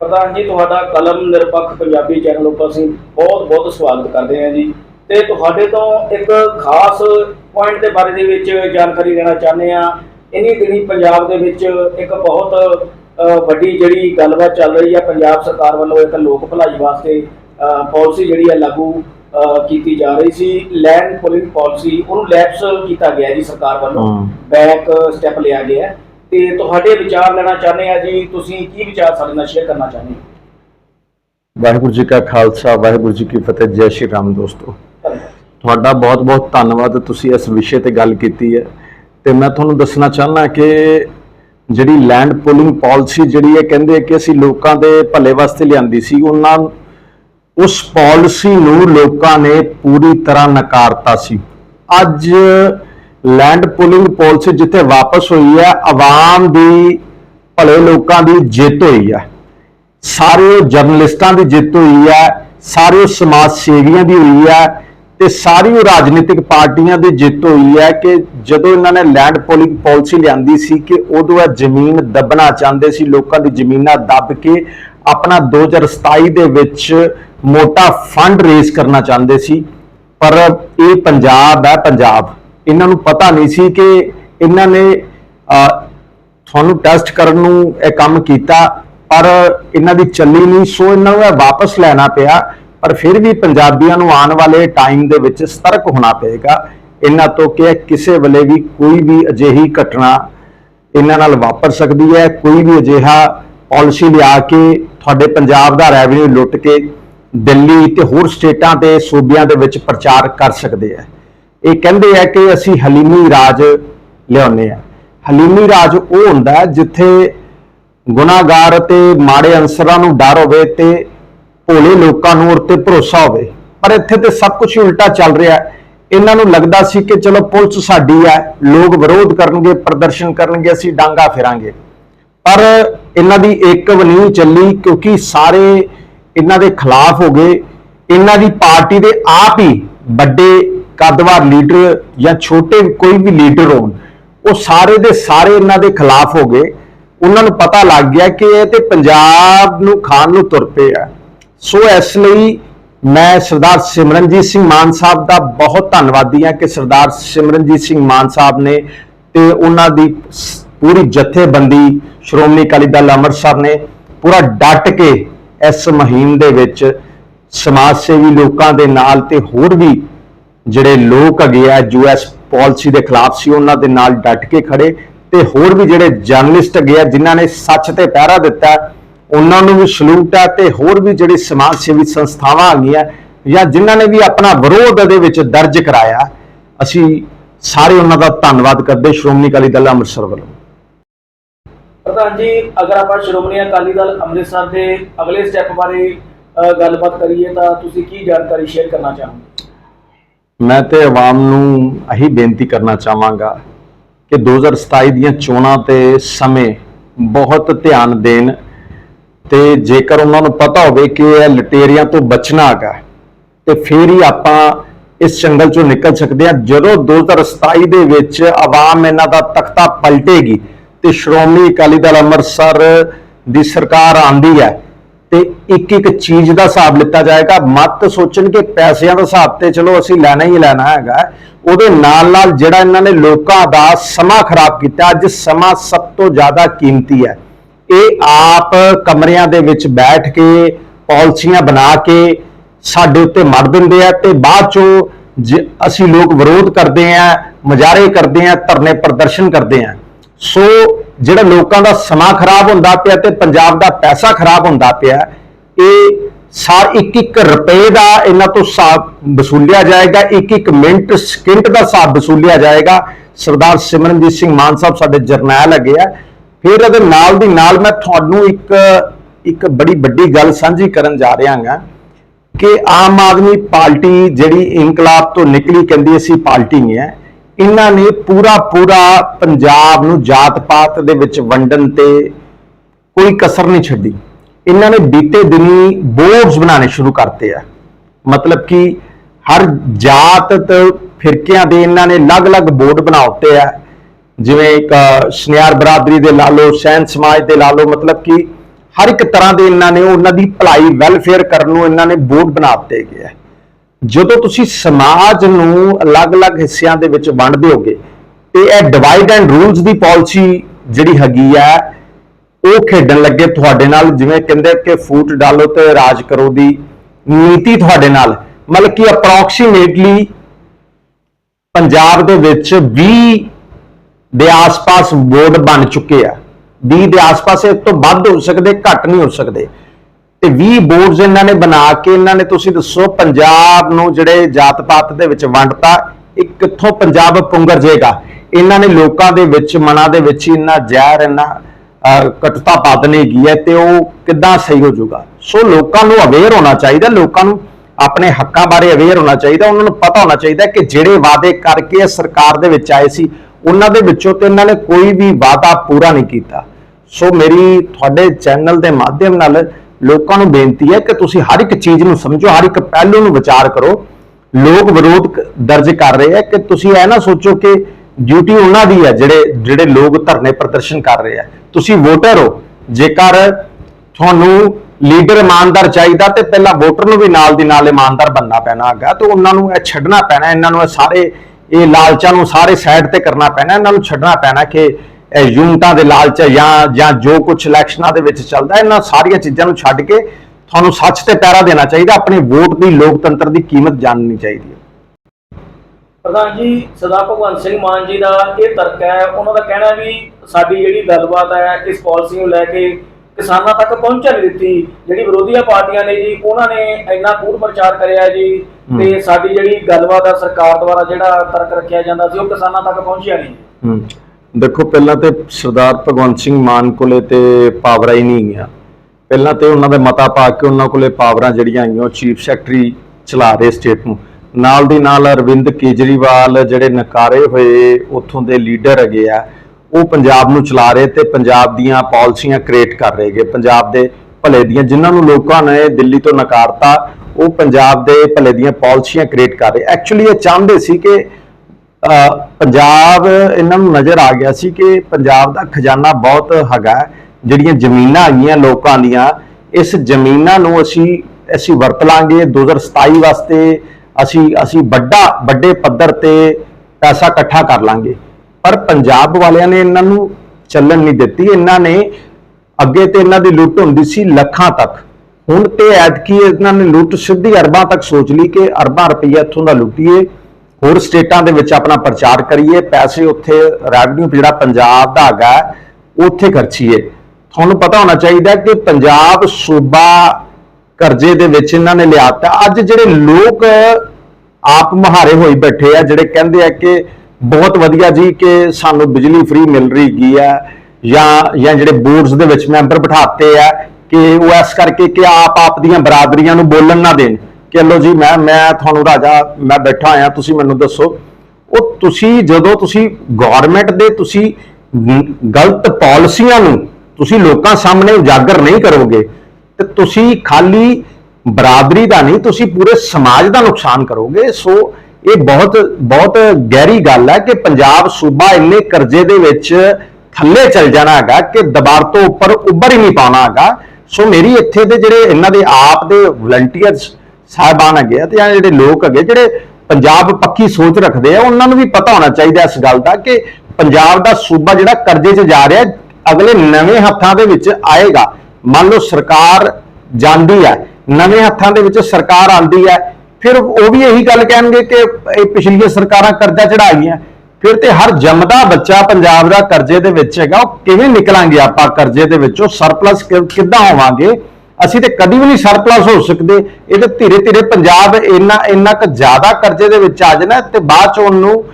ਪ੍ਰਧਾਨ ਜੀ ਤੁਹਾਡਾ ਕਲਮ ਨਿਰਪੱਖ ਪੰਜਾਬੀ ਚੈਨਲ ਉੱਪਰ ਅਸੀਂ ਬਹੁਤ ਬਹੁਤ ਸਵਾਗਤ ਕਰਦੇ ਹਾਂ ਜੀ ਤੇ ਤੁਹਾਡੇ ਤੋਂ ਇੱਕ ਖਾਸ ਪੁਆਇੰਟ ਦੇ ਬਾਰੇ ਦੇ ਵਿੱਚ ਜਾਣਕਾਰੀ ਦੇਣਾ ਚਾਹੁੰਦੇ ਹਾਂ ਇਨੀ ਦਿਨੀ ਪੰਜਾਬ ਦੇ ਵਿੱਚ ਇੱਕ ਬਹੁਤ ਵੱਡੀ ਜਿਹੜੀ ਗੱਲਬਾਤ ਚੱਲ ਰਹੀ ਹੈ ਪੰਜਾਬ ਸਰਕਾਰ ਵੱਲੋਂ ਇੱਕ ਲੋਕ ਭਲਾਈ ਵਾਸਤੇ ਪਾਲਿਸੀ ਜਿਹੜੀ ਹੈ ਲਾਗੂ ਕੀਤੀ ਜਾ ਰਹੀ ਸੀ ਲੈਂਡ ਪੁਲਿੰਗ ਪਾਲਿਸੀ ਉਹਨੂੰ ਲੈਪਸ ਕੀਤਾ ਗਿਆ ਜੀ ਸਰਕਾਰ ਵੱਲੋਂ। ਬੈਕ ਸਟੈਪ ਲਿਆ ਗਿਆ। ਤੇ ਤੁਹਾਡੇ ਵਿਚਾਰ ਲੈਣਾ ਚਾਹੁੰਦੇ ਆ ਜੀ ਤੁਸੀਂ ਕੀ ਵਿਚਾਰ ਸਾਡੇ ਨਾਲ ਸ਼ੇਅਰ ਕਰਨਾ ਚਾਹੁੰਦੇ ਹੋ? ਵਾਹਿਗੁਰੂ ਜੀ ਕਾ ਖਾਲਸਾ ਵਾਹਿਗੁਰੂ ਜੀ ਕੀ ਫਤਿਹ ਜੈ ਸ਼੍ਰੀ ਰਾਮ ਦੋਸਤੋ। ਤੁਹਾਡਾ ਬਹੁਤ-ਬਹੁਤ ਧੰਨਵਾਦ ਤੁਸੀਂ ਇਸ ਵਿਸ਼ੇ ਤੇ ਗੱਲ ਕੀਤੀ ਹੈ। ਤੇ ਮੈਂ ਤੁਹਾਨੂੰ ਦੱਸਣਾ ਚਾਹੁੰਦਾ ਕਿ ਜਿਹੜੀ ਲੈਂਡ ਪੂਲਿੰਗ ਪਾਲਿਸੀ ਜਿਹੜੀ ਹੈ ਕਹਿੰਦੇ ਕਿ ਅਸੀਂ ਲੋਕਾਂ ਦੇ ਭਲੇ ਵਾਸਤੇ ਲਿਆਂਦੀ ਸੀ ਉਹਨਾਂ ਉਸ ਪਾਲਿਸੀ ਨੂੰ ਲੋਕਾਂ ਨੇ ਪੂਰੀ ਤਰ੍ਹਾਂ ਨਕਾਰਤਾ ਸੀ। ਅੱਜ ਲੈਂਡ ਪੂਲਿੰਗ ਪਾਲਿਸੀ ਜਿੱਥੇ ਵਾਪਸ ਹੋਈ ਹੈ, ਆਵਾਮ ਦੀ, ਭਲੇ ਲੋਕਾਂ ਦੀ ਜਿੱਤ ਹੋਈ ਹੈ। ਸਾਰੇ ਜਰਨਲਿਸਟਾਂ ਦੀ ਜਿੱਤ ਹੋਈ ਹੈ, ਸਾਰੇ ਸਮਾਜ ਸੇਵੀਆਂ ਦੀ ਹੋਈ ਹੈ ਤੇ ਸਾਰੀ ਰਾਜਨੀਤਿਕ ਪਾਰਟੀਆਂ ਦੀ ਜਿੱਤ ਹੋਈ ਹੈ ਕਿ ਜਦੋਂ ਇਹਨਾਂ ਨੇ ਲੈਂਡ ਪੋਲਿੰਗ ਪਾਲਿਸੀ ਲਿਆਂਦੀ ਸੀ ਕਿ ਉਦੋਂ ਇਹ ਜ਼ਮੀਨ ਦੱਬਣਾ ਚਾਹੁੰਦੇ ਸੀ, ਲੋਕਾਂ ਦੀ ਜ਼ਮੀਨਾਂ ਦੱਬ ਕੇ ਆਪਣਾ 2027 ਦੇ ਵਿੱਚ ਮੋਟਾ ਫੰਡ ਰੇਜ਼ ਕਰਨਾ ਚਾਹੁੰਦੇ ਸੀ। ਪਰ ਇਹ ਪੰਜਾਬ ਹੈ, ਪੰਜਾਬ। ਇਹਨਾਂ ਨੂੰ ਪਤਾ ਨਹੀਂ ਸੀ ਕਿ ਇਹਨਾਂ ਨੇ ਤੁਹਾਨੂੰ ਟੈਸਟ ਕਰਨ ਨੂੰ ਇਹ ਕੰਮ ਕੀਤਾ, ਪਰ ਇਹਨਾਂ ਦੀ ਚੱਲੀ ਨਹੀਂ, ਸੋ ਇਹਨਾਂ ਨੂੰ ਇਹ ਵਾਪਸ ਲੈਣਾ ਪਿਆ, ਪਰ ਫਿਰ ਵੀ ਪੰਜਾਬੀਆਂ ਨੂੰ ਆਉਣ ਵਾਲੇ ਟਾਈਮ ਦੇ ਵਿੱਚ ਸਤਰਕ ਹੋਣਾ ਪਏਗਾ। ਇਹਨਾਂ ਤੋਂ ਕਿ ਕਿਸੇ ਵੇਲੇ ਵੀ ਕੋਈ ਵੀ ਅਜਿਹੀ ਘਟਨਾ ਇਹਨਾਂ ਨਾਲ ਵਾਪਰ ਸਕਦੀ ਹੈ, ਕੋਈ ਵੀ ਅਜਿਹਾ ਪਾਲਿਸੀ ਲਿਆ ਕੇ ਤੁਹਾਡੇ ਪੰਜਾਬ ਦਾ ਰੈਵਨਿਊ ਲੁੱਟ ਕੇ ਦਿੱਲੀ ਤੇ ਹੋਰ ਸਟੇਟਾਂ ਤੇ ਸੂਬਿਆਂ ਦੇ ਵਿੱਚ ਪ੍ਰਚਾਰ ਕਰ ਸਕਦੇ ਆ ਇਹ ਕਹਿੰਦੇ ਆ ਕਿ ਅਸੀਂ ਹਲੀਮੀ ਰਾਜ ਲਿਆਉਂਦੇ ਆ। ਹਲੀਮੀ ਰਾਜ ਉਹ ਹੁੰਦਾ ਜਿੱਥੇ ਗੁਨਾਹਗਾਰ ਤੇ ਮਾੜੇ ਅਨਸਰਾਂ ਨੂੰ ਡਰ ਹੋਵੇ ਤੇ ਭੋਲੇ ਲੋਕਾਂ ਨੂੰ ਉਹ ਭਰੋਸਾ ਹੋਵੇ। ਪਰ ਇੱਥੇ ਤੇ ਸਭ ਕੁਝ ਉਲਟਾ ਚੱਲ ਰਿਹਾ ਇਹਨਾਂ ਨੂੰ ਲੱਗਦਾ ਸੀ ਕਿ ਚਲੋ ਪੁਲਿਸ ਸਾਡੀ ਹੈ, ਲੋਕ ਵਿਰੋਧ ਕਰਨਗੇ, ਪ੍ਰਦਰਸ਼ਨ ਕਰਨਗੇ, ਅਸੀਂ ਡਾਂਗਾ ਫੇਰਾਂਗੇ। ਪਰ ਇਹਨਾਂ ਦੀ ਇੱਕ ਵੀ ਨਹੀਂ ਚੱਲੀ ਕਿਉਂਕਿ ਸਾਰੇ ਇਹਨਾਂ ਦੇ ਖਿਲਾਫ ਹੋ ਗਏ। ਇਹਨਾਂ ਦੀ ਪਾਰਟੀ ਦੇ ਆਪ ਹੀ ਵੱਡੇ ਕੱਦਵਾਰ ਲੀਡਰ ਜਾਂ ਛੋਟੇ ਕੋਈ ਵੀ ਲੀਡਰ ਹੋਣ, ਉਹ ਸਾਰੇ ਦੇ ਸਾਰੇ ਇਹਨਾਂ ਦੇ ਖਿਲਾਫ ਹੋ ਗਏ। ਉਹਨਾਂ ਨੂੰ ਪਤਾ ਲੱਗ ਗਿਆ ਕਿ ਇਹ ਤੇ ਪੰਜਾਬ ਨੂੰ ਖਾਣ ਨੂੰ ਤੁਰ ਪਏ ਆ। ਸੋ ਇਸ ਲਈ ਮੈਂ ਸਰਦਾਰ ਸਿਮਰਨਜੀਤ ਸਿੰਘ ਮਾਨ ਸਾਹਿਬ ਦਾ ਬਹੁਤ ਧੰਨਵਾਦੀ ਹਾਂ ਕਿ ਸਰਦਾਰ ਸਿਮਰਨਜੀਤ ਸਿੰਘ ਮਾਨ ਸਾਹਿਬ ਨੇ ਤੇ ਉਹਨਾਂ ਦੀ ਪੂਰੀ ਜਥੇਬੰਦੀ ਸ਼੍ਰੋਮਣੀ ਅਕਾਲੀ ਦਲ ਅੰਮ੍ਰਿਤਸਰ ਨੇ ਪੂਰਾ ਡਟ ਕੇ ਇਸ ਮੁਹਿੰਮ ਦੇ ਵਿੱਚ ਸਮਾਜ ਸੇਵੀ ਲੋਕਾਂ ਦੇ ਨਾਲ ਤੇ ਹੋਰ ਵੀ ਜਿਹੜੇ ਲੋਕ ਹੈਗੇ ਆ ਯੂਐਸ ਪਾਲਿਸੀ ਦੇ ਖਿਲਾਫ ਸੀ, ਉਹਨਾਂ ਦੇ ਨਾਲ ਡਟ ਕੇ ਖੜੇ ਤੇ ਹੋਰ ਵੀ ਜਿਹੜੇ ਜਰਨਲਿਸਟ ਹੈਗੇ ਆ, ਜਿਨ੍ਹਾਂ ਨੇ ਸੱਚ ਤੇ ਪਹਿਰਾ ਦਿੱਤਾ, ਉਹਨਾਂ ਨੂੰ ਵੀ ਸਲੂਟ ਹੈ ਤੇ ਹੋਰ ਵੀ ਜਿਹੜੇ ਸਮਾਜ ਸੇਵੀ ਸੰਸਥਾਵਾਂ ਹੈਗੀਆਂ ਜਾਂ ਜਿਨ੍ਹਾਂ ਨੇ ਵੀ ਆਪਣਾ ਵਿਰੋਧ ਇਹਦੇ ਵਿੱਚ ਦਰਜ ਕਰਾਇਆ, ਅਸੀਂ ਸਾਰੇ ਉਹਨਾਂ ਦਾ ਧੰਨਵਾਦ ਕਰਦੇ ਸ਼੍ਰੋਮਣੀ ਅਕਾਲੀ ਦਲ ਅੰਮ੍ਰਿਤਸਰ ਵੱਲੋਂ। ਪ੍ਰਧਾਨ ਜੀ, ਅਗਰ ਆਪਾਂ ਸ਼੍ਰੋਮਣੀ ਅਕਾਲੀ ਦਲ ਅੰਮ੍ਰਿਤਸਰ ਦੇ ਅਗਲੇ ਸਟੈਪ ਬਾਰੇ ਗੱਲਬਾਤ ਕਰੀਏ ਤਾਂ ਤੁਸੀਂ ਕੀ ਜਾਣਕਾਰੀ ਸ਼ੇਅਰ ਕਰਨਾ ਚਾਹੋਗੇ? ਮੈਂ ਤੇ ਆਵਾਮ ਨੂੰ ਇਹੀ ਬੇਨਤੀ ਕਰਨਾ ਚਾਹਾਂਗਾ ਕਿ 2027 ਦੀਆਂ ਚੋਣਾਂ ਤੇ ਸਮੇਂ ਬਹੁਤ ਧਿਆਨ ਦੇਣ ਤੇ ਜੇਕਰ ਉਹਨਾਂ ਨੂੰ ਪਤਾ ਹੋਵੇ ਕਿ ਇਹ ਲਟੇਰੀਆਂ ਤੋਂ ਬਚਣਾ ਹੈਗਾ, ਤੇ ਫਿਰ ਹੀ ਆਪਾਂ ਇਸ ਜੰਗਲ ਚੋਂ ਨਿਕਲ ਸਕਦੇ ਹਾਂ। ਜਦੋਂ 2027 ਦੇ ਵਿੱਚ ਆਵਾਮ ਇਹਨਾਂ ਦਾ ਤਖਤਾ ਪਲਟੇਗੀ ਤੇ ਸ਼੍ਰੋਮਣੀ ਅਕਾਲੀ ਦਲ ਅੰਮ੍ਰਿਤਸਰ ਦੀ ਸਰਕਾਰ ਆਂਦੀ ਹੈ ਤੇ ਇੱਕ ਇੱਕ ਚੀਜ਼ ਦਾ ਹਿਸਾਬ ਲਿੱਤਾ ਜਾਏਗਾ। ਮਤ ਸੋਚਣ ਕਿ ਪੈਸਿਆਂ ਦਾ ਹਿਸਾਬ ਤੇ ਚਲੋ ਅਸੀਂ ਲੈਣਾ ਹੀ ਲੈਣਾ ਹੈਗਾ। ਉਹਦੇ ਨਾਲ ਨਾਲ ਜਿਹੜਾ ਇਹਨਾਂ ਨੇ ਲੋਕਾਂ ਦਾ ਸਮਾਂ ਖਰਾਬ ਕੀਤਾ, ਅੱਜ ਸਮਾਂ ਸਭ ਤੋਂ ਜ਼ਿਆਦਾ ਕੀਮਤੀ ਹੈ। ਇਹ ਆਪ ਕਮਰਿਆਂ ਦੇ ਵਿੱਚ ਬੈਠ ਕੇ ਪਾਲਿਸੀਆਂ ਬਣਾ ਕੇ ਸਾਡੇ ਉੱਤੇ ਮਰ ਦਿੰਦੇ ਆ ਤੇ ਬਾਅਦ ਚੋਂ ਜੇ ਅਸੀਂ ਲੋਕ ਵਿਰੋਧ ਕਰਦੇ ਆ, ਮੁਜ਼ਾਹਰੇ ਕਰਦੇ ਆ, ਧਰਨੇ ਪ੍ਰਦਰਸ਼ਨ ਕਰਦੇ ਆ। ਸੋ ਜਿਹੜਾ ਲੋਕਾਂ ਦਾ ਸਮਾਂ ਖਰਾਬ ਹੁੰਦਾ ਪਿਆ ਤੇ ਪੰਜਾਬ ਦਾ ਪੈਸਾ ਖਰਾਬ ਹੁੰਦਾ ਪਿਆ, ਇਹ ਸਾਰ ਇੱਕ ਇੱਕ ਰੁਪਏ ਦਾ ਇਹਨਾਂ ਤੋਂ ਹਿਸਾਬ ਵਸੂਲਿਆ ਜਾਏਗਾ, ਇੱਕ ਇੱਕ ਮਿੰਟ, ਸਕਿੰਟ ਦਾ ਹਿਸਾਬ ਵਸੂਲਿਆ ਜਾਏਗਾ। ਸਰਦਾਰ ਸਿਮਰਨਜੀਤ ਸਿੰਘ ਮਾਨ ਸਾਹਿਬ ਸਾਡੇ ਜਰਨੈਲ ਹੈਗੇ ਆ। ਫਿਰ ਇਹਦੇ ਨਾਲ ਦੀ ਨਾਲ ਮੈਂ ਤੁਹਾਨੂੰ ਇੱਕ ਇੱਕ ਬੜੀ ਵੱਡੀ ਗੱਲ ਸਾਂਝੀ ਕਰਨ ਜਾ ਰਿਹਾ ਹਾਂ ਕਿ ਆਮ ਆਦਮੀ ਪਾਰਟੀ ਜਿਹੜੀ ਇਨਕਲਾਬ ਤੋਂ ਨਿਕਲੀ ਕਹਿੰਦੀ ਅਸੀਂ ਪਾਰਟੀ ਨਹੀਂ ਹੈ। ਇਹਨਾਂ ਨੇ ਪੂਰਾ ਪੂਰਾ ਪੰਜਾਬ ਨੂੰ ਜਾਤ ਪਾਤ ਦੇ ਵਿੱਚ ਵੰਡਣ ਤੇ ਕੋਈ ਕਸਰ ਨਹੀਂ ਛੱਡੀ। ਇਹਨਾਂ ਨੇ ਬੀਤੇ ਦਿਨੀ ਬੋਰਡਸ ਬਣਾਉਣੇ ਸ਼ੁਰੂ ਕਰਤੇ ਆ। ਮਤਲਬ ਕਿ ਹਰ ਜਾਤ ਤੇ ਫਿਰਕਿਆਂ ਦੇ ਇਹਨਾਂ ਨੇ ਅਲੱਗ-ਅਲੱਗ ਬੋਰਡ ਬਣਾਉਤੇ ਆ। ਜਿਵੇਂ ਇੱਕ ਸੁਨਿਆਰ ਬਰਾਦਰੀ ਦੇ ਲਾ ਲਓ, ਸੈਨ ਸਮਾਜ ਦੇ ਲਾ ਲਓ, ਮਤਲਬ ਕਿ ਹਰ ਇੱਕ ਤਰ੍ਹਾਂ ਦੇ ਇਹਨਾਂ ਨੇ ਉਹਨਾਂ ਦੀ ਭਲਾਈ, ਵੈਲਫੇਅਰ ਕਰਨ ਨੂੰ ਇਹਨਾਂ ਨੇ ਬੋਰਡ ਬਣਾ ਦਿੱਤੇ ਗਏ ਹੈ ਜਦੋਂ ਤੁਸੀਂ ਸਮਾਜ ਨੂੰ ਅਲੱਗ-ਅਲੱਗ ਹਿੱਸਿਆਂ ਦੇ ਵਿੱਚ ਵੰਡਦੇ ਹੋਗੇ ਤੇ ਇਹ ਡਿਵਾਈਡ ਐਂਡ ਰੂਲਸ ਦੀ ਪਾਲਿਸੀ ਜਿਹੜੀ ਹੈਗੀ ਆ, ਉਹ ਖੇਡਣ ਲੱਗੇ ਤੁਹਾਡੇ ਨਾਲ, ਜਿਵੇਂ ਕਹਿੰਦੇ ਕਿ ਫੂਟ ਡਾਲੋ ਤੇ ਰਾਜ ਕਰੋ ਦੀ ਨੀਤੀ ਤੁਹਾਡੇ ਨਾਲ। ਮਤਲਬ ਕਿ ਅਪਰੋਕਸੀਮੇਟਲੀ ਪੰਜਾਬ ਦੇ ਵਿੱਚ 20 ਦੇ ਆਸ-ਪਾਸ ਬੋਰਡ ਬਣ ਚੁੱਕੇ ਆ। 20 ਦੇ ਆਸ-ਪਾਸ ਇਹ ਤੋਂ ਵੱਧ ਹੋ ਸਕਦੇ, ਘੱਟ ਨਹੀਂ ਹੋ ਸਕਦੇ। ਤੇ 20 ਬੋਰਡਸ ਇਹਨਾਂ ਨੇ ਬਣਾ ਕੇ ਇਹਨਾਂ ਨੇ ਤੁਸੀਂ ਦੱਸੋ ਪੰਜਾਬ ਨੂੰ ਜਿਹੜੇ ਜਾਤ ਪਾਤ ਦੇ ਵਿੱਚ ਵੰਡਤਾ ਇਹ ਕਿੱਥੋਂ ਪੰਜਾਬ ਪੁੰਗਰ ਜਾਏਗਾ ਇਹਨਾਂ ਨੇ ਲੋਕਾਂ ਦੇ ਵਿੱਚ ਮਨਾਂ ਦੇ ਵਿੱਚ ਇੰਨਾ ਜ਼ਹਿਰ ਇੰਨਾ ਅਹ, ਪਾ ਦੇਣੀ ਗਈ ਹੈ ਤੇ ਉਹ ਕਿੱਦਾਂ ਸਹੀ ਹੋ ਜਾਊਗਾ? ਸੋ ਲੋਕਾਂ ਨੂੰ ਅਵੇਅਰ ਹੋਣਾ ਚਾਹੀਦਾ ਲੋਕਾਂ ਨੂੰ ਆਪਣੇ ਹੱਕਾਂ ਬਾਰੇ ਅਵੇਅਰ ਹੋਣਾ ਚਾਹੀਦਾ ਉਹਨਾਂ ਨੂੰ ਪਤਾ ਹੋਣਾ ਚਾਹੀਦਾ ਕਿ ਜਿਹੜੇ ਵਾਅਦੇ ਕਰਕੇ ਇਹ ਸਰਕਾਰ ਦੇ ਵਿੱਚ ਆਏ ਸੀ ਉਹਨਾਂ ਦੇ ਵਿੱਚੋਂ ਤੇ ਇਹਨਾਂ ਨੇ ਕੋਈ ਵੀ ਵਾਅਦਾ ਪੂਰਾ ਨਹੀਂ ਕੀਤਾ। ਸੋ ਮੇਰੀ ਤੁਹਾਡੇ ਚੈਨਲ ਦੇ ਮਾਧਿਅਮ ਨਾਲ ਲੋਕਾਂ ਨੂੰ ਬੇਨਤੀ ਹੈ ਕਿ ਤੁਸੀਂ ਹਰ ਇੱਕ ਚੀਜ਼ ਨੂੰ ਸਮਝੋ, ਹਰ ਇੱਕ ਪਹਿਲੂ ਨੂੰ ਵਿਚਾਰ ਕਰੋ। ਲੋਕ ਵਿਰੋਧ ਦਰਜ ਕਰ ਰਹੇ ਹੈ ਕਿ ਤੁਸੀਂ ਇਹ ਨਾ ਸੋਚੋ ਕਿ ਡਿਊਟੀ ਉਹਨਾਂ ਦੀ ਹੈ ਜਿਹੜੇ ਜਿਹੜੇ ਲੋਕ ਧਰਨੇ ਪ੍ਰਦਰਸ਼ਨ ਕਰ ਰਹੇ ਹੈ। ਤੁਸੀਂ ਵੋਟਰ ਹੋ, ਜੇਕਰ ਤੁਹਾਨੂੰ ਲੀਡਰ ਇਮਾਨਦਾਰ ਚਾਹੀਦਾ ਤੇ ਪਹਿਲਾਂ ਵੋਟਰ ਨੂੰ ਵੀ ਨਾਲ ਦੀ ਨਾਲ ਇਮਾਨਦਾਰ ਬੰਨਣਾ ਪੈਣਾ ਹੈਗਾ, ਤੇ ਉਹਨਾਂ ਨੂੰ ਇਹ ਛੱਡਣਾ ਪੈਣਾ, ਇਹਨਾਂ ਨੂੰ ਇਹ ਸਾਰੇ, ਇਹ ਲਾਲਚਾਂ ਨੂੰ ਸਾਰੇ ਸਾਈਡ ਤੇ ਕਰਨਾ ਪੈਣਾ, ਇਹਨਾਂ ਨੂੰ ਛੱਡਣਾ ਪੈਣਾ ਕਿ ਯੂਨਿਟਾਂ ਦੇ ਲਾਲਚ ਜਾਂ ਜਾਂ ਜੋ ਕੁਝ ਇਲੈਕਸ਼ਨਾਂ ਦੇ ਵਿੱਚ ਚੱਲਦਾ ਇਹਨਾਂ ਸਾਰੀਆਂ ਚੀਜ਼ਾਂ ਨੂੰ ਛੱਡ ਕੇ ਤੁਹਾਨੂੰ ਸੱਚ ਤੇ ਪੈਰਾ ਦੇਣਾ ਚਾਹੀਦਾ ਆਪਣੇ ਵੋਟ ਦੀ ਲੋਕਤੰਤਰ ਦੀ ਕੀਮਤ ਜਾਣਨੀ ਚਾਹੀਦੀ ਹੈ। ਪ੍ਰਧਾਨ ਜੀ ਸਰਦਾਰ ਭਗਵੰਤ ਸਿੰਘ ਮਾਨ ਜੀ ਦਾ ਇਹ ਤਰਕ ਹੈ ਉਹਨਾਂ ਦਾ ਕਹਿਣਾ ਵੀ ਸਾਡੀ ਜਿਹੜੀ ਗੱਲਬਾਤ ਹੈ ਇਸ ਪਾਲਿਸੀ ਨੂੰ ਲੈ ਕੇ ਕਿਸਾਨਾਂ ਤੱਕ ਪਹੁੰਚਣ ਨਹੀਂ ਦਿੱਤੀ। ਜਿਹੜੀ ਵਿਰੋਧੀਆਂ ਪਾਰਟੀਆਂ ਨੇ ਜੀ ਉਹਨਾਂ ਨੇ ਇੰਨਾ ਕੂੜ ਪ੍ਰਚਾਰ ਕਰਿਆ ਜੀ ਤੇ ਸਾਡੀ ਜਿਹੜੀ ਗੱਲਬਾਤ ਹੈ ਸਰਕਾਰ ਦੁਆਰਾ ਜਿਹੜਾ ਤਰਕ ਰੱਖਿਆ ਜਾਂਦਾ ਸੀ ਉਹ ਕਿਸਾਨਾਂ ਤੱਕ ਪਹੁੰਚਿਆ ਨਹੀਂ। ਦੇਖੋ, ਪਹਿਲਾਂ ਤੇ ਸਰਦਾਰ ਭਗਵੰਤ ਸਿੰਘ ਮਾਨ ਕੋਲੇ ਤੇ ਪਾਵਰਾਂ ਹੀ ਨਹੀਂ ਗਿਆ ਪਹਿਲਾਂ ਤੇ ਉਹਨਾਂ ਦੇ ਮਤਾ ਪਾ ਕੇ ਉਹਨਾਂ ਕੋਲੇ ਪਾਵਰਾਂ ਜਿਹੜੀਆਂ ਆਈਆਂ, ਉਹ ਚੀਫ ਸੈਕਟਰੀ ਚਲਾ ਰਹੇ ਸਟੇਟ ਨੂੰ। ਨਾਲ ਦੀ ਨਾਲ ਅਰਵਿੰਦ ਕੇਜਰੀਵਾਲ ਜਿਹੜੇ ਨਕਾਰੇ ਹੋਏ, ਉੱਥੋਂ ਦੇ ਲੀਡਰ ਹੈਗੇ ਆ, ਉਹ ਪੰਜਾਬ ਨੂੰ ਚਲਾ ਰਹੇ ਤੇ ਪੰਜਾਬ ਦੀਆਂ ਪਾਲਿਸੀਆਂ ਕ੍ਰੀਏਟ ਕਰ ਰਹੇ ਹੈਗੇ। ਪੰਜਾਬ ਦੇ ਭਲੇ ਦੀਆਂ ਜਿਨ੍ਹਾਂ ਨੂੰ ਲੋਕਾਂ ਨੇ ਦਿੱਲੀ ਤੋਂ ਨਕਾਰਤਾ, ਉਹ ਪੰਜਾਬ ਦੇ ਭਲੇ ਦੀਆਂ ਪਾਲਿਸੀਆਂ ਕ੍ਰੀਏਟ ਕਰ ਰਹੇ। ਐਕਚੁਅਲੀ ਇਹ ਚਾਹੁੰਦੇ ਸੀ ਕਿ ਪੰਜਾਬ ਇਹਨਾਂ ਨੂੰ ਨਜ਼ਰ ਆ ਗਿਆ ਸੀ ਕਿ ਪੰਜਾਬ ਦਾ ਖਜ਼ਾਨਾ ਬਹੁਤ ਹੈਗਾ ਜਿਹੜੀਆਂ ਜ਼ਮੀਨਾਂ ਹੈਗੀਆਂ ਲੋਕਾਂ ਦੀਆਂ, ਇਸ ਜ਼ਮੀਨਾਂ ਨੂੰ ਅਸੀਂ ਅਸੀਂ ਵਰਤ ਲਾਂਗੇ। 2027 ਵਾਸਤੇ ਅਸੀਂ ਅਸੀਂ ਵੱਡਾ, ਵੱਡੇ ਪੱਧਰ ਤੇ ਪੈਸਾ ਇਕੱਠਾ ਕਰ ਲਾਂਗੇ। ਪਰ ਪੰਜਾਬ ਵਾਲਿਆਂ ਨੇ ਇਹਨਾਂ ਨੂੰ ਚੱਲਣ ਨਹੀਂ ਦਿੱਤੀ। ਇਹਨਾਂ ਨੇ ਅੱਗੇ ਤੇ ਇਹਨਾਂ ਦੀ ਲੁੱਟ ਹੁੰਦੀ ਸੀ ਲੱਖਾਂ ਤੱਕ। ਹੁਣ ਤੇ ਐਤਕੀ ਇਹਨਾਂ ਨੇ ਲੁੱਟ ਸਿੱਧੀ ਅਰਬਾਂ ਤੱਕ ਸੋਚ ਲਈ ਕਿ ਅਰਬਾਂ ਰੁਪਈਆ ਇੱਥੋਂ ਦਾ ਲੁੱਟੀਏ। ਹੋਰ ਸਟੇਟਾਂ ਦੇ ਵਿੱਚ ਆਪਣਾ ਪ੍ਰਚਾਰ ਕਰੀਏ, ਪੈਸੇ ਉੱਥੇ ਰੈਵਨਿਊ ਜਿਹੜਾ ਪੰਜਾਬ ਦਾ ਹੈਗਾ, ਉੱਥੇ ਖਰਚੀਏ। ਤੁਹਾਨੂੰ ਪਤਾ ਹੋਣਾ ਚਾਹੀਦਾ ਕਿ ਪੰਜਾਬ ਸੂਬਾ ਕਰਜ਼ੇ ਦੇ ਵਿੱਚ ਇਹਨਾਂ ਨੇ ਲਿਆਤਾ ਅੱਜ ਜਿਹੜੇ ਲੋਕ ਆਪ ਮੁਹਾਰੇ ਹੋਈ ਬੈਠੇ ਆ, ਜਿਹੜੇ ਕਹਿੰਦੇ ਆ ਕਿ ਬਹੁਤ ਵਧੀਆ ਜੀ ਕਿ ਸਾਨੂੰ ਬਿਜਲੀ ਫ੍ਰੀ ਮਿਲ ਰਹੀ ਹੈ ਜਾਂ ਜਾਂ ਜਿਹੜੇ ਬੋਰਡਸ ਦੇ ਵਿੱਚ ਮੈਂਬਰ ਬਿਠਾਤੇ ਆ ਕਿ ਉਹ ਇਸ ਕਰਕੇ ਕਿ ਆਪ ਆਪ ਦੀਆਂ ਬਰਾਦਰੀਆਂ ਨੂੰ ਬੋਲਣ ਨਾ ਦੇਣ। ਕਿ ਲੋ ਜੀ, ਮੈਂ ਮੈਂ ਤੁਹਾਨੂੰ ਰਾਜਾ, ਮੈਂ ਬੈਠਾ ਆਇਆ, ਤੁਸੀਂ ਮੈਨੂੰ ਦੱਸੋ। ਉਹ ਤੁਸੀਂ ਜਦੋਂ ਤੁਸੀਂ ਗਵਰਨਮੈਂਟ ਦੇ ਤੁਸੀਂ ਗਲਤ ਪਾਲਿਸੀਆਂ ਨੂੰ ਤੁਸੀਂ ਲੋਕਾਂ ਸਾਹਮਣੇ ਉਜਾਗਰ ਨਹੀਂ ਕਰੋਗੇ, ਤੇ ਤੁਸੀਂ ਖਾਲੀ ਬਰਾਦਰੀ ਦਾ ਨਹੀਂ, ਤੁਸੀਂ ਪੂਰੇ ਸਮਾਜ ਦਾ ਨੁਕਸਾਨ ਕਰੋਗੇ। ਸੋ ਇਹ ਬਹੁਤ ਬਹੁਤ ਗਹਿਰੀ ਗੱਲ ਹੈ ਕਿ ਪੰਜਾਬ ਸੂਬਾ ਇੰਨੇ ਕਰਜ਼ੇ ਦੇ ਵਿੱਚ ਥੱਲੇ ਚਲ ਜਾਣਾ ਹੈਗਾ ਕਿ ਦਬਾਰ ਤੋਂ ਉੱਪਰ ਉੱਭਰ ਹੀ ਨਹੀਂ ਪਾਉਣਾ ਹੈਗਾ। ਸੋ ਮੇਰੀ ਇੱਥੇ ਦੇ ਜਿਹੜੇ ਇਹਨਾਂ ਦੇ ਆਪ ਦੇ ਵਲੰਟੀਅਰਸ ਸਾਹਿਬਾਨ ਹੈਗੇ ਆ ਤੇ ਆ ਜਿਹੜੇ ਲੋਕ ਹੈਗੇ, ਜਿਹੜੇ ਪੰਜਾਬ ਪੱਕੀ ਸੋਚ ਰੱਖਦੇ ਆ, ਉਹਨਾਂ ਨੂੰ ਵੀ ਪਤਾ ਹੋਣਾ ਚਾਹੀਦਾ ਇਸ ਗੱਲ ਦਾ ਕਿ ਪੰਜਾਬ ਦਾ ਸੂਬਾ ਜਿਹੜਾ ਕਰਜ਼ੇ 'ਚ ਜਾ ਰਿਹਾ, ਅਗਲੇ ਨਵੇਂ ਹੱਥਾਂ ਦੇ ਵਿੱਚ ਆਏਗਾ। ਮੰਨ ਲਓ ਸਰਕਾਰ ਜਾਂਦੀ ਹੈ, ਨਵੇਂ ਹੱਥਾਂ ਦੇ ਵਿੱਚ ਸਰਕਾਰ ਆਉਂਦੀ ਹੈ, ਫਿਰ ਉਹ ਵੀ ਇਹੀ ਗੱਲ ਕਹਿਣਗੇ ਕਿ ਇਹ ਪਿਛਲੀਆਂ ਸਰਕਾਰਾਂ ਕਰਜ਼ਾ ਚੜਾਈਆਂ ਫਿਰ ਤੇ ਹਰ ਜੰਮਦਾ ਬੱਚਾ ਪੰਜਾਬ ਦਾ ਕਰਜ਼ੇ ਦੇ ਵਿੱਚ ਹੈਗਾ, ਉਹ ਕਿਵੇਂ ਨਿਕਲਾਂਗੇ ਆਪਾਂ ਕਰਜ਼ੇ ਦੇ ਵਿੱਚੋਂ ਸਰਪਲਸ ਕਿੱਦਾਂ ਹੋਵਾਂਗੇ? ਅਸੀਂ ਤੇ ਕਦੀ ਵੀ ਨਹੀਂ ਸਰਪਲਸ ਹੋ ਸਕਦੇ। ਇਹ ਤੇ ਧੀਰੇ ਧੀਰੇ ਪੰਜਾਬ ਇੰਨਾ ਇੰਨਾ ਕੁ ਜ਼ਿਆਦਾ ਕਰਜ਼ੇ ਦੇ ਵਿੱਚ ਆ ਜਾਣਾ ਤੇ ਬਾਅਦ ਚ ਉਹਨੂੰ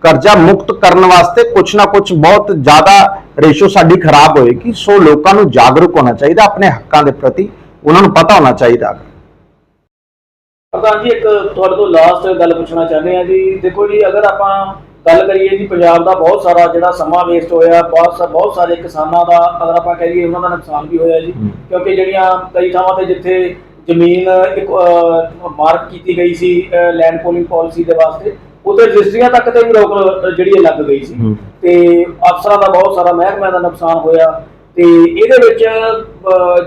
ਕਰਜ਼ਾ ਮੁਕਤ ਕਰਨ ਵਾਸਤੇ ਕੁਝ ਨਾ ਕੁਝ ਬਹੁਤ ਜ਼ਿਆਦਾ ਰੇਸ਼ੋ ਸਾਡੀ ਖਰਾਬ ਹੋਏਗੀ। ਸੋ ਲੋਕਾਂ ਨੂੰ ਜਾਗਰੂਕ ਹੋਣਾ ਚਾਹੀਦਾ, ਆਪਣੇ ਹੱਕਾਂ ਦੇ ਪ੍ਰਤੀ ਉਹਨਾਂ ਨੂੰ ਪਤਾ ਹੋਣਾ ਚਾਹੀਦਾ। ਪ੍ਰਧਾਨ ਜੀ, ਇੱਕ ਤੁਹਾਡੇ ਤੋਂ ਲਾਸਟ ਗੱਲ ਪੁੱਛਣਾ ਚਾਹੁੰਦੇ ਆ ਜੀ। ਦੇਖੋ ਜੀ, ਅਗਰ ਆਪਾਂ ਗੱਲ ਕਰੀਏ ਜੀ ਪੰਜਾਬ ਦਾ ਬਹੁਤ ਸਾਰਾ ਜਿਹੜਾ ਸਮਾਂ ਵੇਸਟ ਹੋਇਆ ਬਹੁਤ ਬਹੁਤ ਸਾਰੇ ਕਿਸਾਨਾਂ ਦਾ ਅਗਰ ਆਪਾਂ ਕਹੀਏ ਉਹਨਾਂ ਦਾ ਨੁਕਸਾਨ ਵੀ ਹੋਇਆ ਜੀ। ਕਿਉਂਕਿ ਜਿਹੜੀਆਂ ਕਈ ਥਾਵਾਂ ਤੇ ਜਿੱਥੇ ਜ਼ਮੀਨ ਇੱਕ ਮਾਰਕ ਕੀਤੀ ਗਈ ਸੀ ਲੈਂਡ ਪੋਲਿੰਗ ਪਾਲਿਸੀ ਦੇ ਵਾਸਤੇ ਉੱਥੇ ਰਜਿਸਟਰੀਆਂ ਤੱਕ ਤੇ ਵੀ ਰੋਕ ਜਿਹੜੀ ਲੱਗ ਗਈ ਸੀ। ਤੇ ਅਫਸਰਾਂ ਦਾ ਬਹੁਤ ਸਾਰਾ ਮਹਿਕਮਿਆਂ ਦਾ ਨੁਕਸਾਨ ਹੋਇਆ ਤੇ ਇਹਦੇ ਵਿੱਚ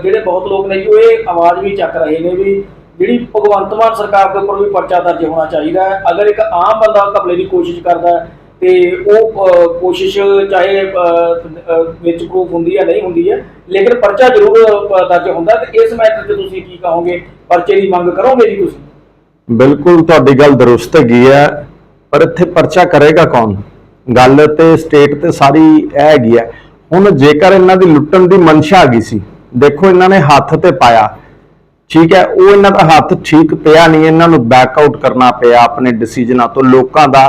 ਜਿਹੜੇ ਬਹੁਤ ਲੋਕ ਨੇ ਜੀ ਉਹ ਇਹ ਆਵਾਜ਼ ਵੀ ਚੱਕ ਰਹੇ ਨੇ ਵੀ ਜਿਹੜੀ ਭਗਵੰਤ ਮਾਨ ਸਰਕਾਰ ਦੇ ਉੱਪਰ ਵੀ ਪਰਚਾ ਦਰਜ ਹੋਣਾ ਚਾਹੀਦਾ ਹੈ। ਅਗਰ ਇੱਕ ਆਮ ਬੰਦਾ ਘਪਲੇ ਦੀ ਕੋਸ਼ਿਸ਼ ਕਰਦਾ ਹੈ ਤੇ ਉਹ ਕੋਸ਼ਿਸ਼ ਚਾਹੇ ਵਿੱਚ ਪ੍ਰੂਫ ਹੁੰਦੀ ਹੈ, ਨਹੀਂ ਹੁੰਦੀ ਹੈ, ਲੇਕਿਨ ਪਰਚਾ ਜ਼ਰੂਰ ਦਰਜ ਹੁੰਦਾ ਤੇ ਇਸ ਮੈਟਰ ਤੇ ਤੁਸੀਂ ਕੀ ਕਹੋਗੇ? ਪਰਚੇ ਦੀ ਮੰਗ ਕਰੋਗੇ ਜੀ ਤੁਸੀਂ? ਬਿਲਕੁਲ ਤੁਹਾਡੀ ਗੱਲ ਦਰੁਸਤ ਹੈਗੀ ਹੈ, ਪਰ ਇੱਥੇ ਪਰਚਾ ਕਰੇਗਾ ਕੌਣ? ਗੱਲ ਤੇ ਸਟੇਟ ਤੇ ਸਾਰੀ ਇਹ ਹੈਗੀ ਹੈ। ਹੁਣ ਜੇਕਰ ਇਹਨਾਂ ਦੀ ਲੁੱਟਣ ਦੀ ਮਨਸ਼ਾ ਆ ਗਈ ਸੀ, ਦੇਖੋ ਇਹਨਾਂ ਨੇ ਹੱਥ ਤੇ ਪਾਇਆ। ਠੀਕ ਹੈ, ਉਹ ਇਹਨਾਂ ਦਾ ਹੱਥ ਠੀਕ ਪਿਆ ਨਹੀਂ, ਇਹਨਾਂ ਨੂੰ ਬੈਕ ਆਊਟ ਕਰਨਾ ਪਿਆ ਆਪਣੇ ਡਿਸੀਜਨਾਂ ਤੋਂ। ਲੋਕਾਂ ਦਾ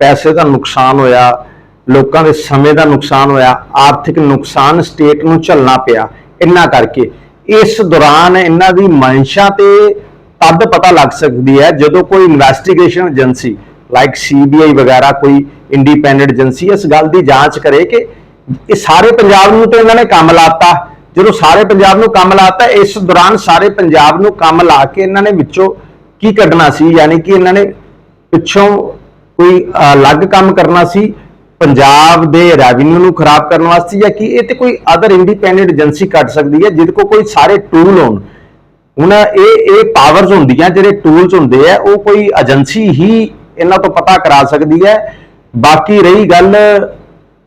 ਪੈਸੇ ਦਾ ਨੁਕਸਾਨ ਹੋਇਆ, ਲੋਕਾਂ ਦੇ ਸਮੇਂ ਦਾ ਨੁਕਸਾਨ ਹੋਇਆ, ਆਰਥਿਕ ਨੁਕਸਾਨ ਸਟੇਟ ਨੂੰ ਝੱਲਣਾ ਪਿਆ, ਇੰਨਾ ਕਰਕੇ। ਇਸ ਦੌਰਾਨ ਇਹਨਾਂ ਦੀ ਮਨਸ਼ਾ ਤੇ ਤਦ ਪਤਾ ਲੱਗ ਸਕਦੀ ਹੈ ਜਦੋਂ ਕੋਈ ਇਨਵੈਸਟੀਗੇਸ਼ਨ ਏਜੰਸੀ ਲਾਈਕ ਸੀਬੀਆਈ ਵਗੈਰਾ, ਕੋਈ ਇੰਡੀਪੈਂਡੈਂਟ ਏਜੰਸੀ ਇਸ ਗੱਲ ਦੀ ਜਾਂਚ ਕਰੇ ਕਿ ਇਹ ਸਾਰੇ ਪੰਜਾਬ ਨੂੰ ਤੇ ਇਹਨਾਂ ਨੇ ਕੰਮ ਲਾਤਾ। ਜਦੋਂ ਸਾਰੇ ਪੰਜਾਬ ਨੂੰ ਕੰਮ ਲਾਤਾ, ਇਸ ਦੌਰਾਨ ਸਾਰੇ ਪੰਜਾਬ ਨੂੰ ਕੰਮ ਲਾ ਕੇ ਇਹਨਾਂ ਨੇ ਵਿੱਚੋਂ ਕੀ ਕੱਢਣਾ ਸੀ? ਯਾਨੀ ਕਿ ਇਹਨਾਂ ਨੇ ਪਿੱਛੋਂ ਕੋਈ ਅਲੱਗ ਕੰਮ ਕਰਨਾ ਸੀ, ਪੰਜਾਬ ਦੇ ਰੈਵਨਿਊ ਨੂੰ ਖਰਾਬ ਕਰਨ ਵਾਸਤੇ ਜਾਂ ਕਿ? ਇਹ ਤੇ ਕੋਈ ਅਦਰ ਇੰਡੀਪੈਂਡੈਂਟ ਏਜੰਸੀ ਕੱਢ ਸਕਦੀ ਹੈ, ਜਿਹਦੇ ਕੋਲ ਕੋਈ ਸਾਰੇ ਟੂਲ ਹੋਣ। ਹੁਣ ਇਹ ਇਹ ਪਾਵਰਸ ਹੁੰਦੀਆਂ, ਜਿਹੜੇ ਟੂਲਸ ਹੁੰਦੇ ਆ, ਉਹ ਕੋਈ ਏਜੰਸੀ ਹੀ ਇਹਨਾਂ ਤੋਂ ਪਤਾ ਕਰਾ ਸਕਦੀ ਹੈ। ਬਾਕੀ ਰਹੀ ਗੱਲ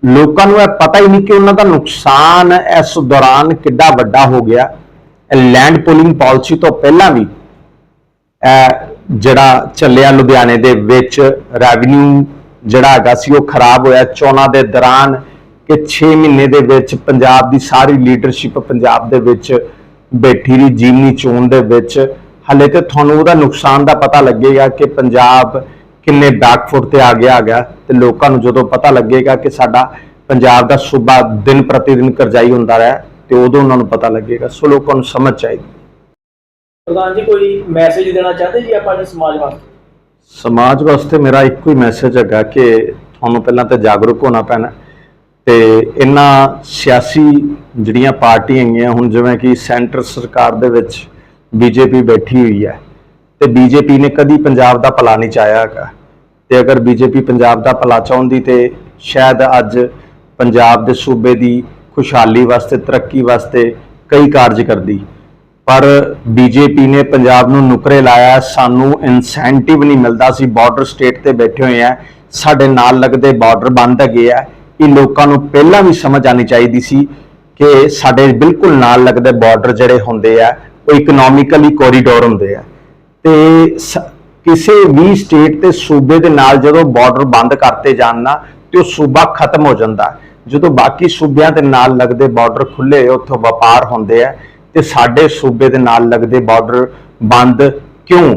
ਲੋਕਾਂ ਨੂੰ ਇਹ ਪਤਾ ਹੀ ਨਹੀਂ ਕਿ ਉਹਨਾਂ ਦਾ ਨੁਕਸਾਨ ਇਸ ਦੌਰਾਨ ਕਿੱਡਾ ਵੱਡਾ ਹੋ ਗਿਆ। ਲੈਂਡ ਪੂਲਿੰਗ ਪਾਲਿਸੀ ਤੋਂ ਪਹਿਲਾਂ ਵੀ ਜਿਹੜਾ ਚੱਲਿਆ ਲੁਧਿਆਣੇ ਦੇ ਵਿੱਚ ਰੈਵਨਿਊ ਜਿਹੜਾ ਹੈਗਾ ਸੀ ਉਹ ਖਰਾਬ ਹੋਇਆ ਚੋਣਾਂ ਦੇ ਦੌਰਾਨ ਕਿ 6 ਮਹੀਨੇ ਦੇ ਵਿੱਚ ਪੰਜਾਬ ਦੀ ਸਾਰੀ ਲੀਡਰਸ਼ਿਪ ਪੰਜਾਬ ਦੇ ਵਿੱਚ ਬੈਠੀ ਰਹੀ ਜੀਵਨੀ ਚੋਣ ਦੇ ਵਿੱਚ। ਹਲੇ ਤੇ ਤੁਹਾਨੂੰ ਉਹਦਾ ਨੁਕਸਾਨ ਦਾ ਪਤਾ ਲੱਗੇਗਾ ਕਿ ਪੰਜਾਬ ਕਿੰਨੇ ਬੈਕਫੁੱਟ ਤੇ ਆ ਗਿਆ ਹੈਗਾ ਤੇ ਲੋਕਾਂ ਨੂੰ ਜਦੋਂ ਪਤਾ ਲੱਗੇਗਾ ਕਿ ਸਾਡਾ ਪੰਜਾਬ ਦਾ ਸੂਬਾ ਦਿਨ ਪ੍ਰਤੀ ਦਿਨ ਕਰਜ਼ਾਈ ਹੁੰਦਾ ਰਿਹਾ ਤੇ ਉਦੋਂ ਉਹਨਾਂ ਨੂੰ ਪਤਾ ਲੱਗੇਗਾ। ਸੋ ਲੋਕਾਂ ਨੂੰ ਸਮਝ ਚਾਹੀਦੀ। ਪ੍ਰਧਾਨ ਜੀ ਕੋਈ ਮੈਸੇਜ ਦੇਣਾ ਚਾਹਦੇ ਜੀ ਆਪਾਂ ਜੀ ਸਮਾਜ ਵਾਸਤੇ? ਸਮਾਜ ਵਾਸਤੇ ਮੇਰਾ ਇੱਕੋ ਹੀ ਮੈਸੇਜ ਹੈਗਾ ਕਿ ਤੁਹਾਨੂੰ ਪਹਿਲਾਂ ਤਾਂ ਜਾਗਰੂਕ ਹੋਣਾ ਪੈਣਾ। ਤੇ ਇਹਨਾਂ ਸਿਆਸੀ ਜਿਹੜੀਆਂ ਪਾਰਟੀਆਂ ਹੈਗੀਆਂ ਹੁਣ ਜਿਵੇਂ ਕਿ ਸੈਂਟਰ ਸਰਕਾਰ ਦੇ ਵਿੱਚ ਬੀਜੇਪੀ ਬੈਠੀ ਹੋਈ ਹੈ ਤੇ ਬੀਜੇਪੀ ਨੇ ਕਦੀ ਪੰਜਾਬ ਦਾ ਭਲਾ ਨਹੀਂ ਚਾਹਿਆ ਹੈਗਾ। ਤੇ ਅਗਰ ਬੀਜੇਪੀ ਪੰਜਾਬ ਦਾ ਭਲਾ ਚਾਹੁੰਦੀ ਤੇ ਸ਼ਾਇਦ ਅੱਜ ਪੰਜਾਬ ਦੇ ਸੂਬੇ ਦੀ ਖੁਸ਼ਹਾਲੀ ਵਾਸਤੇ, ਤਰੱਕੀ ਵਾਸਤੇ ਕਈ ਕਾਰਜ ਕਰਦੀ। ਪਰ ਬੀਜੇਪੀ ਨੇ ਪੰਜਾਬ ਨੂੰ ਨੁਕਰੇ ਲਾਇਆ ਸਾਨੂੰ ਇਨਸੈਂਟਿਵ ਨਹੀਂ ਮਿਲਦਾ। ਸੀ ਬਾਰਡਰ ਸਟੇਟ ਤੇ ਬੈਠੇ ਹੋਏ ਆ ਸਾਡੇ ਨਾਲ ਲੱਗਦੇ ਬਾਰਡਰ ਬੰਦ ਹੈਗੇ ਆ। ਇਹ ਲੋਕਾਂ ਨੂੰ ਪਹਿਲਾਂ ਵੀ ਸਮਝ ਆਣੀ ਚਾਹੀਦੀ ਸੀ ਕਿ ਸਾਡੇ ਬਿਲਕੁਲ ਨਾਲ ਲੱਗਦੇ ਬਾਰਡਰ ਜਿਹੜੇ ਹੁੰਦੇ ਆ, ਉਹ ਇਕਨੋਮਿਕਲੀ ਕੋਰੀਡੋਰ ਹੁੰਦੇ ਆ। ਤੇ ਸ- ਕਿਸੇ ਵੀ ਸਟੇਟ ਤੇ ਸੂਬੇ ਦੇ ਨਾਲ ਜਦੋਂ ਬਾਰਡਰ ਬੰਦ ਕਰਤੇ ਜਾਣ ਨਾ, ਤੇ ਉਹ ਸੂਬਾ ਖਤਮ ਹੋ ਜਾਂਦਾ। ਜਦੋਂ ਬਾਕੀ ਸੂਬਿਆਂ ਦੇ ਨਾਲ ਲੱਗਦੇ ਬਾਰਡਰ ਖੁੱਲੇ ਉੱਥੋਂ ਵਪਾਰ ਹੁੰਦੇ ਆ, ਤੇ ਸਾਡੇ ਸੂਬੇ ਦੇ ਨਾਲ ਲੱਗਦੇ ਬਾਰਡਰ ਬੰਦ ਕਿਉਂ?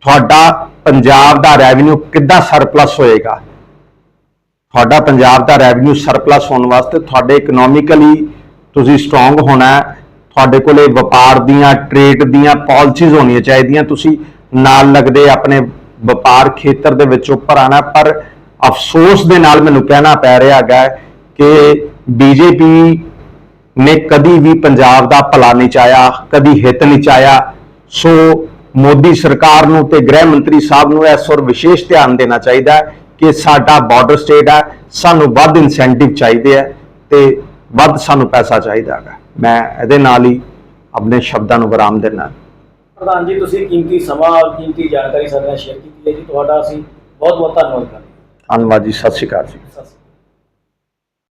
ਤੁਹਾਡਾ ਪੰਜਾਬ ਦਾ ਰੈਵਨਿਊ ਕਿੱਦਾਂ ਸਰਪਲਸ ਹੋਏਗਾ? ਤੁਹਾਡਾ ਪੰਜਾਬ ਦਾ ਰੈਵਨਿਊ ਸਰਪਲਸ ਹੋਣ ਵਾਸਤੇ ਤੁਹਾਡੇ ਇਕਨੋਮਿਕਲੀ ਤੁਸੀਂ ਸਟਰੋਂਗ ਹੋਣਾ ਤੁਹਾਡੇ ਕੋਲੇ ਵਪਾਰ ਦੀਆਂ ਟ੍ਰੇਡ ਦੀਆਂ ਪਾਲਿਸੀਜ਼ ਹੋਣੀਆਂ ਚਾਹੀਦੀਆਂ। ਤੁਸੀਂ ਨਾਲ ਲੱਗਦੇ ਆਪਣੇ ਵਪਾਰ ਖੇਤਰ ਦੇ ਵਿੱਚ ਉੱਪਰ ਆਣਾ ਪਰ ਅਫਸੋਸ ਦੇ ਨਾਲ ਮੈਨੂੰ ਕਹਿਣਾ ਪੈ ਰਿਹਾ ਹੈਗਾ ਕਿ ਬੀਜੇਪੀ ਨੇ ਕਦੀ ਵੀ ਪੰਜਾਬ ਦਾ ਭਲਾ ਨਹੀਂ ਚਾਹਿਆ, ਕਦੀ ਹਿੱਤ ਨਹੀਂ ਚਾਹਿਆ। ਸੋ ਮੋਦੀ ਸਰਕਾਰ ਨੂੰ ਤੇ ਗ੍ਰਹਿ ਮੰਤਰੀ ਸਾਹਿਬ ਨੂੰ ਇਸ ਔਰ ਵਿਸ਼ੇਸ਼ ਧਿਆਨ ਦੇਣਾ ਚਾਹੀਦਾ ਹੈ ਕਿ ਸਾਡਾ ਬਾਰਡਰ ਸਟੇਟ ਹੈ, ਸਾਨੂੰ ਵੱਧ ਇਨਸੈਂਟਿਵ ਚਾਹੀਦੇ ਆ ਤੇ ਵੱਧ ਸਾਨੂੰ ਪੈਸਾ ਚਾਹੀਦਾ ਹੈਗਾ। ਮੈਂ ਇਹਦੇ ਨਾਲ ਹੀ ਆਪਣੇ ਸ਼ਬਦਾਂ ਨੂੰ ਵਿਰਾਮ ਦੇਣਾ ਪ੍ਰਧਾਨ ਜੀ ਤੁਸੀਂ ਕੀਮਤੀ ਸਮਾਂ ਔਰ ਕੀਮਤੀ ਜਾਣਕਾਰੀ ਸਾਡੇ ਨਾਲ ਸ਼ੇਅਰ ਕੀਤੀ ਹੈ ਜੀ। ਤੁਹਾਡਾ ਅਸੀਂ ਬਹੁਤ ਬਹੁਤ ਧੰਨਵਾਦ ਕਰਦੇ ਧੰਨਵਾਦ ਜੀ ਸਤਿ ਸ਼੍ਰੀ ਅਕਾਲ ਜੀ। ਹਾਂ ਸਤਿ ਸ਼੍ਰੀ ਅਕਾਲ।